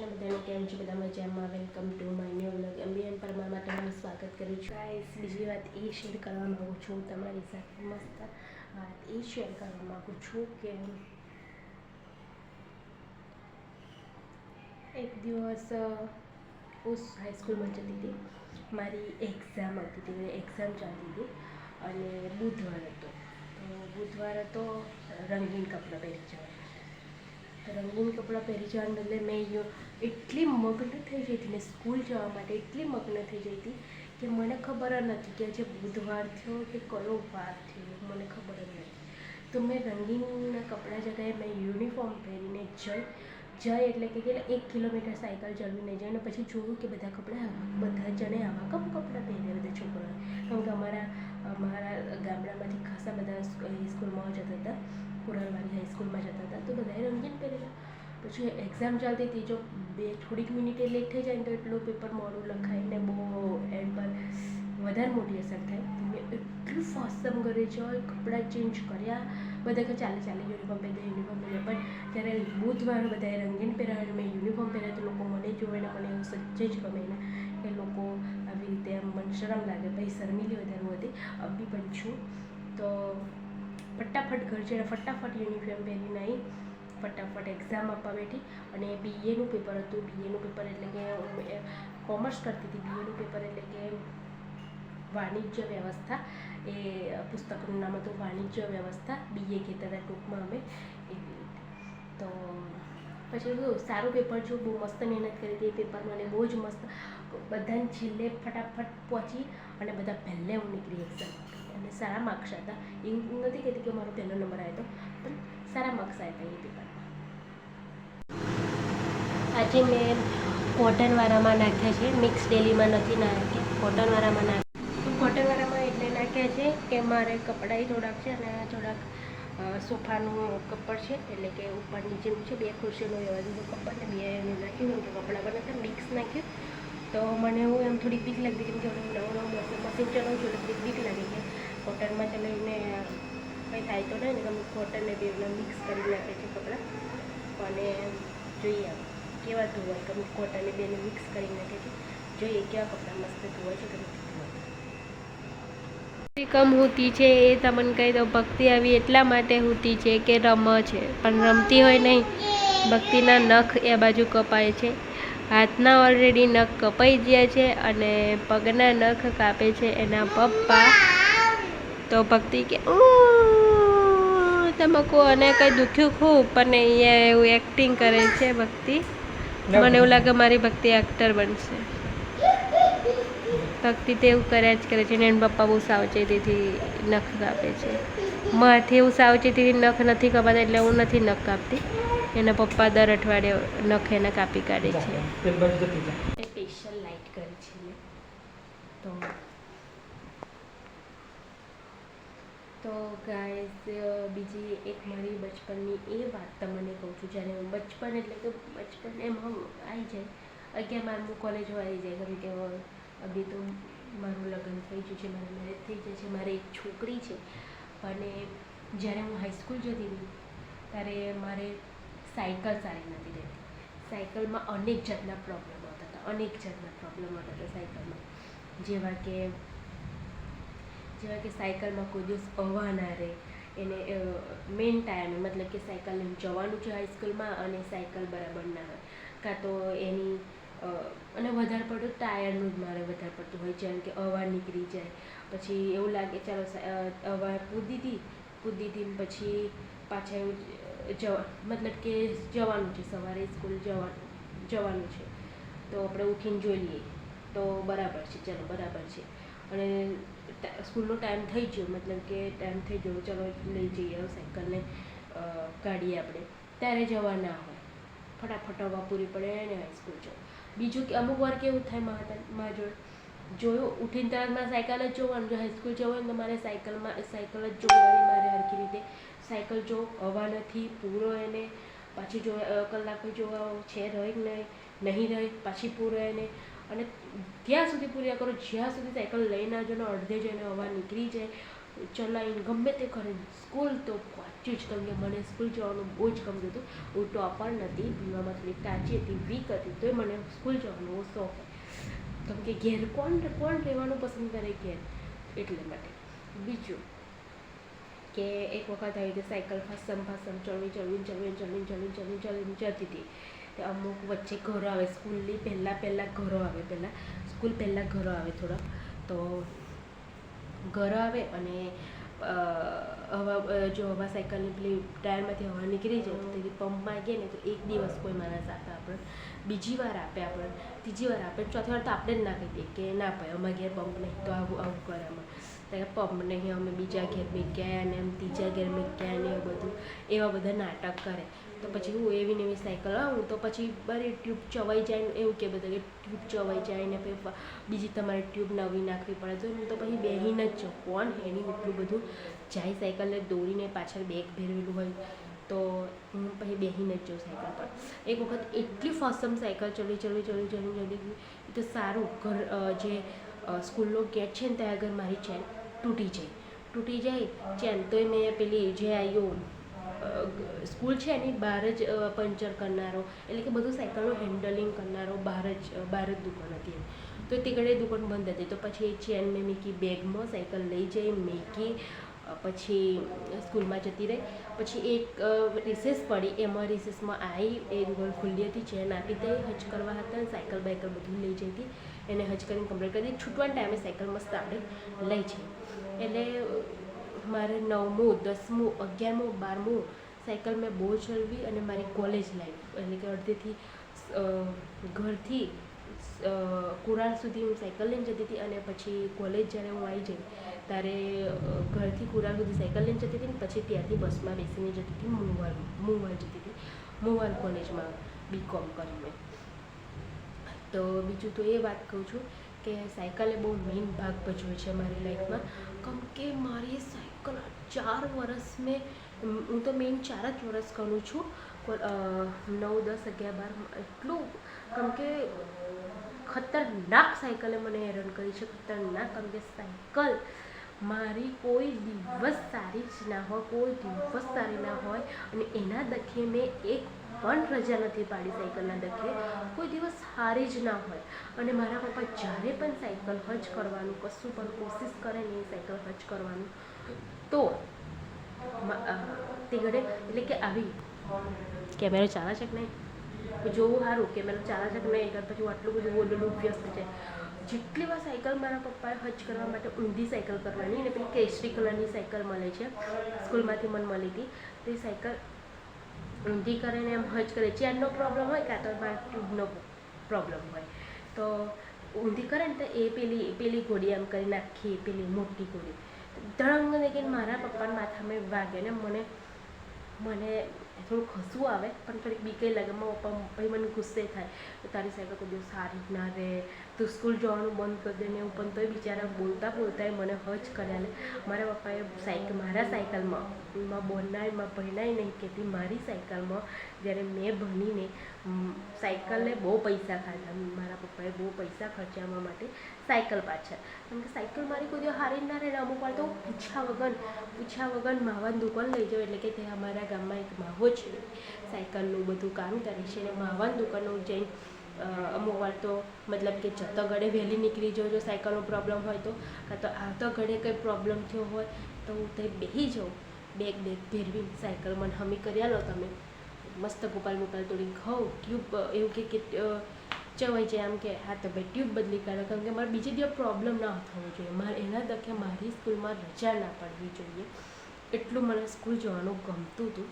કૃષ્ણ બધાને કેમ છે? બધા મજામાં? Welcome to my new vlog MBM પરમારમાં તમારું સ્વાગત કરું છું. ગાઈસ બીજી વાત એ શેર કરવા માગું છું તમારી સાથે મસ્ત વાત એ શેર કરવા માગું છું કે એક દિવસ હું હાઈસ્કૂલમાં જતી હતી. મારી એક્ઝામ હતી. હતી એક્ઝામ ચાલતી હતી અને બુધવાર હતો. તો બુધવાર હતો રંગીન કપડાં પહેરી જવાના. રંગીન કપડાં પહેરી જવાને બદલે મેં એટલી મગ્ન થઈ જઈ હતી ને સ્કૂલ જવા માટે એટલી મગ્ન થઈ જઈ હતી કે મને ખબર જ નથી કે આજે બુધવાર થયો કે કયો વાર થયો, મને ખબર જ નથી. તો મેં રંગીનના કપડાં જગાએ મેં યુનિફોર્મ પહેરીને જઈ જઈ એટલે કે એક કિલોમીટર સાયકલ ચડવીને જઈ અને પછી જોયું કે બધા કપડાં બધા જણે આવા કમ કપડાં પહેર્યા બધા છોકરાઓ. કેમ કે અમારા અમારા ગામડામાંથી ખાસા બધા સ્કૂલમાં જતા હતા. કુરાલવાડી હાઈસ્કૂલમાં જતા હતા. તો બધાએ રંગીન પહેરેલા. પછી એક્ઝામ ચાલતી હતી, જો બે થોડીક મિનિટે લેટ થઈ જાય ને તો એટલું પેપર મોડું લખાય ને બહુ એન્ડ પર વધારે મોટી અસર થાય. તો મેં એટલું ફોસમ ઘરે છે કપડાં ચેન્જ કર્યા. બધા કે ચાલે ચાલે યુનિફોર્મ પહેરી યુનિફોર્મ પહેરે પણ ત્યારે બુધવાર બધાએ રંગીન પહેર્યા મેં યુનિફોર્મ પહેર્યા તો લોકો મને જોવે ને મને એવું સચ્ચે જ ગમે ને કે લોકો આવી રીતે આમ મને શરમ લાગે. ભાઈ શર્મિલી વધારે હતી. અભી પણ છું. તો ફટાફટ ઘર જઈને ફટાફટ યુનિફોર્મ પહેરીને આવી ફટાફટ એક્ઝામ આપવા બેઠી અને બીએનું પેપર હતું. બીએનું પેપર એટલે કે કોમર્સ કરતી હતી. બીએનું પેપર એટલે કે વાણિજ્ય વ્યવસ્થા. એ પુસ્તકનું નામ હતું વાણિજ્ય વ્યવસ્થા. બીએ કહેતા હતા ટૂંકમાં અમે એવી તો પછી સારું પેપર જો બહુ મસ્ત મહેનત કરી હતી એ પેપર મને બહુ જ મસ્ત. બધાને છેલ્લે ફટાફટ પહોંચી અને બધા પહેલે હું નીકળી એક્ઝામ અને સારા માર્ક્સ હતા એવું નથી કહેતી કે મારો પહેલો નંબર આવ્યો હતો પણ સારા માર્ક્સ આવ્યા હતા એ પેપરમાં આજે મેં કોટનવાળામાં નાખ્યા છે મિક્સ ડેલીમાં નથી નાખ્યા કોટનવાળામાં નાખ્યા કોટનવાળામાં એટલે નાખ્યા છે કે મારે કપડાં થોડાક છે અને થોડાક સોફાનું કપડ છે એટલે કે ઉપર નીચેનું છે બે ખુરશીનું એવા દીધું કપડ ને બે એનું નાખ્યું હું કે કપડાં બનાવતા મિક્સ નાખ્યું તો મને હું એમ થોડી બીક લાગતી કેમ કે હું નવું નવું મશીન ચલાવું છું એટલે થોડીક બીક લાગી કે કોટનમાં ચલાવીને કંઈ થાય તો નહીં ને તમે કોટન ને બેવને મિક્સ કરી નાખે છે કપડાં. અને જોઈએ કેવા ધોવાય કે કોટન ને બેને મિક્સ કરી નાખે છે. જોઈએ કેવા કપડાં મસ્ત ધોવાય છે કે નથી કમ હોતી છે એ તમને કહી દઉં, ભક્તિ આવી એટલા માટે હોતી છે કે રમ છે. પણ રમતી હોય નહીં, ભક્તિના નખ એ બાજુ કપાય છે. હાથના ઓલરેડી નખ કપાઈ ગયા છે અને પગના નખ કાપે છે એના પપ્પા તો ભક્તિ કે "ઉહ, અને કંઈ દુખ્યું ખૂબ પણ અહીંયા એવું એક્ટિંગ કરે છે ભક્તિ. મને એવું લાગે મારી ભક્તિ એક્ટર બનશે. ભક્તિ તો એવું કર્યા જ કરે છે ને એના પપ્પા બહુ સાવચેતીથી નખ કાપે છે. મારાથી એવું સાવચેતીથી નખ નથી કપાતા એટલે હું નથી નખ કાપતી. એના પપ્પા દર અઠવાડિયે નખ એને કાપી કાઢે છે સ્પેશિયલ લાઇટ કરી છે મેં તો તો ગાઈઝ બીજી એક મારી બચપનની એ વાત તમને કહું છું, જ્યારે હું બચપન એટલે કે બચપન એમ હમ આવી જાય, અગિયાર બારમું કોલેજમાં આવી જાય, કેમ કે અભી તો મારું લગ્ન થઈ ગયું છે, મારી મેરેજ થઈ જાય છે, મારે એક છોકરી છે. અને જ્યારે હું હાઈસ્કૂલ જતી હતી ત્યારે મારે સાયકલ સારી નથી રહેતી. સાયકલમાં અનેક જાતના પ્રોબ્લેમ આવતા હતા, અનેક જાતના પ્રોબ્લેમ આવતા હતા સાયકલમાં જેવા કે જેવા કે સાયકલમાં કોઈ દિવસ અવા ના રહે. એને મેઇન ટાઈમે મતલબ કે સાયકલ જવાનું છે હાઈસ્કૂલમાં અને સાયકલ બરાબર ના હોય. કાં તો એની અને વધારે પડતું ટાયરનું જ મારે વધારે પડતું હોય, જેમ કે હવા નીકળી જાય. પછી એવું લાગે, ચાલો હવા કૂદી હતી કૂદી હતી પછી પાછા એવું જવા, મતલબ કે જવાનું છે, સવારે સ્કૂલ જવાનું જવાનું છે. તો આપણે ઉઠીને જોઈ લઈએ. તો બરાબર છે, ચલો, બરાબર છે. અને સ્કૂલનો ટાઈમ થઈ ગયો, મતલબ કે ટાઈમ થઈ ગયો, ચલો લઈ જઈએ સાયકલને કાઢીએ આપણે. ત્યારે જવા ના હોય. ફટાફટ હવા પૂરી પડે ને હાઈસ્કૂલ જવું. બીજું કે, અમુક વાર કેવું થાય મારા જોડે, જોયું, ઉઠીને તરત મારે સાયકલ જ જોવાનું, જો હાઈસ્કૂલ જવું હોય તો મારે સાયકલમાં સાયકલ જ જોવાની મારે હરખી રીતે. સાયકલ જો હવા નથી, પૂરો એને, પાછી જો કલાક જોવા છે, રહી નહીં નહીં રહી, પાછી પૂરો એને. અને ત્યાં સુધી પૂર્યા કરો, જ્યાં સુધી સાયકલ લઈને ને અડધે જઈને હવા નીકળી જાય, ચલાવીને ગમે તે કરે, સ્કૂલ તો પહોંચ્યું જ કેમ કે મને સ્કૂલ જવાનું બહુ જ ગમતું હતું. હું ટોપર નથી ભણવામાં થોડી કાચી હતી, વીક હતી, તોય મને સ્કૂલ જવાનો બહુ શોખ કેમ કે ઘેર કોણ કોણ રહેવાનું પસંદ કરે ઘેર? એટલે માટે. બીજું કે એક વખત આવી રીતે સાયકલ ફાસમ ફાસમ ચડવી ચડવી ચડવી ચડવી ચડવી ચડવી ચડવી જતી હતી. તે અમુક વચ્ચે ઘરો આવે, સ્કૂલની પહેલાં પહેલાં ઘરો આવે, પહેલાં સ્કૂલ પહેલાં ઘરો આવે થોડા. તો ઘરો આવે અને હવા જો હવા સાયકલની પેલી ટાયરમાંથી હવા નીકળી જાય, તો તેથી પંપમાં ગઈએ ને તો એક દિવસ કોઈ માણસ આપે આપણને. બીજી વાર આપે આપણને. ત્રીજી વાર આપે. ચોથી વાર તો આપણે જ ના કહી દઈએ કે ના ભાઈ, અમારા ઘેર પંપ નહીં, તો આવું આવું કરે અમે પંપ નહીં, અમે બીજા ઘેર મેં ગયા અને એમ ત્રીજા ઘેર મેં ગયા ને એવું બધું. એવા બધા નાટક કરે. તો પછી હું એવી ને એવી સાયકલ આવું તો પછી બરી ટ્યુબ ચવાઈ જાય એવું કે બધા કે ટ્યુબ ચવાઈ જાય ને પછી બીજી તમારે ટ્યુબ નવી નાખવી પડે. તો હું તો પછી બેહીને જ જાઉં. કોણ એની એટલું બધું? જાય સાયકલને દોરીને પાછળ બેગ ભેરવેલું હોય તો હું પછી બેહીને જ જાઉં સાયકલ પર. એક વખત એટલી ફસમ સાયકલ ચડી ચડી ચડી ચડી ચડી તો સારું ઘર જે સ્કૂલનો ગેટ છે ને ત્યાં આગળ મારી ચેન તૂટી જાય. તૂટી જાય ચેન તોય મેં પેલી જે આવ્યો સ્કૂલ છે એની બહાર જ પંચર કરનારો. એટલે કે બધું સાયકલનું હેન્ડલિંગ કરનારો બહાર જ બહાર જ દુકાન હતી તો તે ઘડી દુકાન બંધ હતી. તો પછી એ ચેન મેં મૂકી બેગમાં સાયકલ લઈ જઈ, મૂકી પછી સ્કૂલમાં જતી રહી. પછી એક રિસેસ પડી. એમાં રિસેસમાં આવી એ દુકાન ખુલ્લી હતી ચેન આપી દઈ હજ કરવા હતા, સાયકલ બાયકલ બધું લઈ જઈ હતી. એને હજ કરીને કમ્પ્લીટ કરી દીધી. છૂટવાના ટાઈમે સાયકલ મસ્ત આપણે લઈ જઈ. એટલે મારે નવમું, દસમું, અગિયારમું, બારમું સાયકલ મેં બહુ ચલાવી અને મારી કોલેજ લાઈફ એટલે કે અડધેથી ઘરથી કુરાળ સુધી હું સાયકલ લઈને જતી હતી અને પછી કોલેજ જ્યારે હું આવી જઈ ત્યારે ઘરથી કુરાળ સુધી સાયકલ લઈને જતી હતી ને પછી ત્યાંથી બસમાં બેસીને જતી હતી મુવાલ મુવાલ જતી હતી. મુવાલ કોલેજમાં બીકોમ મેં તો બીજું તો એ વાત કહું છું કે સાયકલે બહુ મેઇન ભાગ ભજવે છે મારી લાઈફમાં કેમ કે મારી ચાર વર્ષ મેં, હું તો મેઇન ચાર જ વર્ષ કરું છું. નવ, દસ, અગિયાર, બાર, એટલું કેમ કે ખતરનાક સાયકલે મને હેરાન કરી છે, ખતરનાક કેમ કે સાયકલ મારી કોઈ દિવસ સારી જ ના હોય, કોઈ દિવસ સારી ના હોય અને એના દખે મેં એક પણ રજા નથી પાડી સાયકલના દખે, કોઈ દિવસ સારી જ ના હોય. અને મારા પપ્પા જ્યારે પણ સાયકલ હજ કરવાનું, કશું પણ કોશિશ કરે ને સાયકલ હજ કરવાનું તો તે ઘડે એટલે કે આવી. કેમેરો ચાલે છે કે નહીં જોવું સારું, કેમેરો ચાલે છે કે નહીં પછી આટલું બધું બોલેલું વ્યસ્ત છે. જેટલી વાર સાયકલ મારા પપ્પાએ હજ કરવા માટે ઊંધી સાયકલ કરવાની, અને પેલી કેસરી કલરની સાયકલ મળે છે, સ્કૂલમાંથી મને મળી હતી, તે સાયકલ ઊંધી કરીને એમ હજ કરે. ચેનનો પ્રોબ્લેમ હોય કાં તો મારા ટ્યુબનો પ્રોબ્લેમ હોય. તો ઊંધી કરે ને તો એ પેલી પેલી ઘોડી એમ કરી નાખી પેલી મોટી ઘોડી. ધડંગ દેખીને મારા પપ્પાના માથામાં વાગે ને મને મને થોડું ખસવું આવે, પણ થોડીક બીકે લાગે. મારા પપ્પા મને ગુસ્સે થાય. તારી સાયકલ કોઈ દિવસ સારી ના રહે. તું સ્કૂલ જવાનું બંધ કરી દે ને એવું. પણ તોય બિચારા બોલતા બોલતાય મને હજ કર્યા લે મારા પપ્પાએ સાયકલ મારા સાયકલમાં, માં બોલનાર, માં ભણાઈ નહીં કહેતી મારી સાયકલમાં જ્યારે મેં ભણીને મ, સાયકલે બહુ પૈસા ખાધા. મારા પપ્પાએ બહુ પૈસા ખર્ચ્યા માટે સાયકલ પાછળ. કેમ કે સાયકલ મારી કોઈ દિવસ હારી ના રહે અમુક વાર તો પૂછ્યા વગર પૂછ્યા વગર માવાની દુકાન લઈ જાઉં એટલે કે ત્યાં અમારા ગામમાં એક માવો છે. સાયકલનું બધું કામ કરે છે અને માવાની દુકાનનું જઈને અમુક વાર તો મતલબ કે જતો ઘડે વહેલી નીકળી જાઉં જો સાયકલનો પ્રોબ્લેમ હોય તો કાં તો આવતો ઘડે કંઈ પ્રોબ્લેમ થયો હોય તો હું ત્યાં બેસી જાઉં. બેગ બેગ ભેરવી સાયકલ મને હમી કરી આલો તમે. મસ્ત ગોપાલ ગોપાલ તોડીને ખાઉં ટ્યુબ એવું કે ચવાઈ જાય આમ કે, હા તો ભાઈ ટ્યુબ બદલી કાઢો. કારણ કે મારે બીજે દિવસ પ્રોબ્લેમ ના થવો જોઈએ. મારે એના દખે મારી સ્કૂલમાં રજા ના પડવી જોઈએ. એટલું મને સ્કૂલ જવાનું ગમતું હતું.